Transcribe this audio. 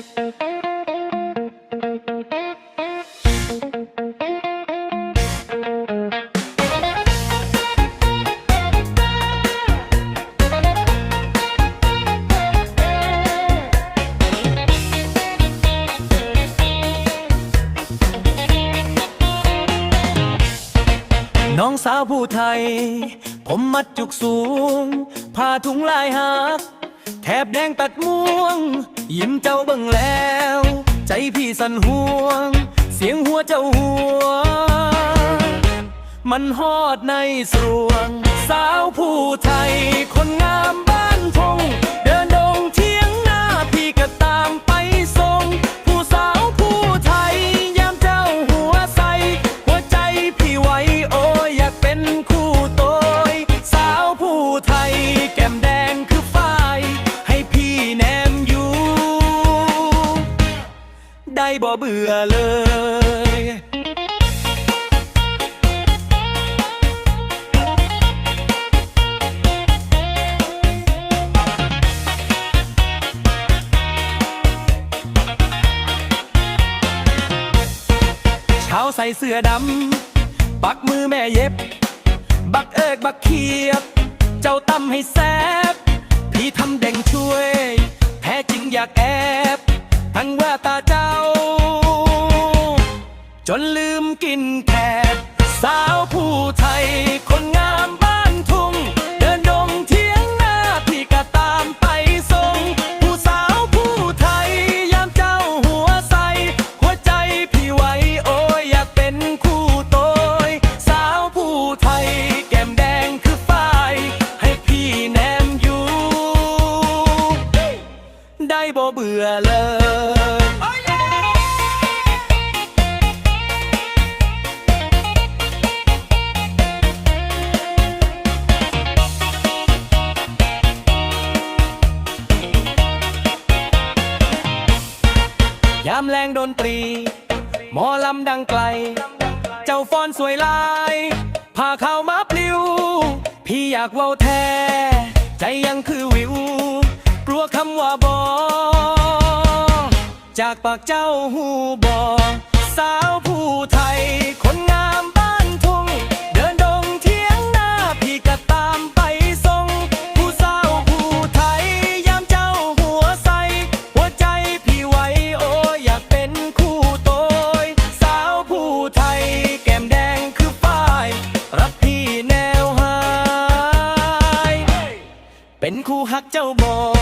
น้องสาวผู้ไทย ผมมัดจุกสูงผ้าถุงลายหัก แถบแดงตัดม่วง ยิ้มเจ้าเบิ่งแล้ว ใจพี่สั่นห่วง เสียงหัวเจ้าหัว มันฮอดในสรวง สาวผู้ไทยคนงาม ได้บ่เบื่อเลยเช้าใส่เสื้อดำ ปักมือแม่เย็บ บักเอิกบักเขียบ เจ้าตำให้แซบพี่ทำเด่งช่วย แท้จริงอยากแอบ ทั้งว่าตาเจ้า จนลืมกินแขกสาวผู้ไทย คนงามบ้านทุ่ง เดินดงเที่ยงหน้าพี่ก็ตามไปส่ง ผู้สาวผู้ไทย ยามเจ้าหัวใส หัวใจพี่ไหวโอ้ยอยากเป็นคู่โตย สาวผู้ไทย แก้มแดงคือฝ้าย ให้พี่แนมอยู่ ได้บ่เบื่อเลย ยามแรงดนตรี หมอลำดังไกล เจ้าฟ้อนสวยลายพาเข้ามาปลิว พี่อยากเว้าแท้ ใจยังคือวิว กลัวคำว่าบอ จากปากเจ้าหูบอ สาวผู้ไทย คู่ฮักเจ้าบอก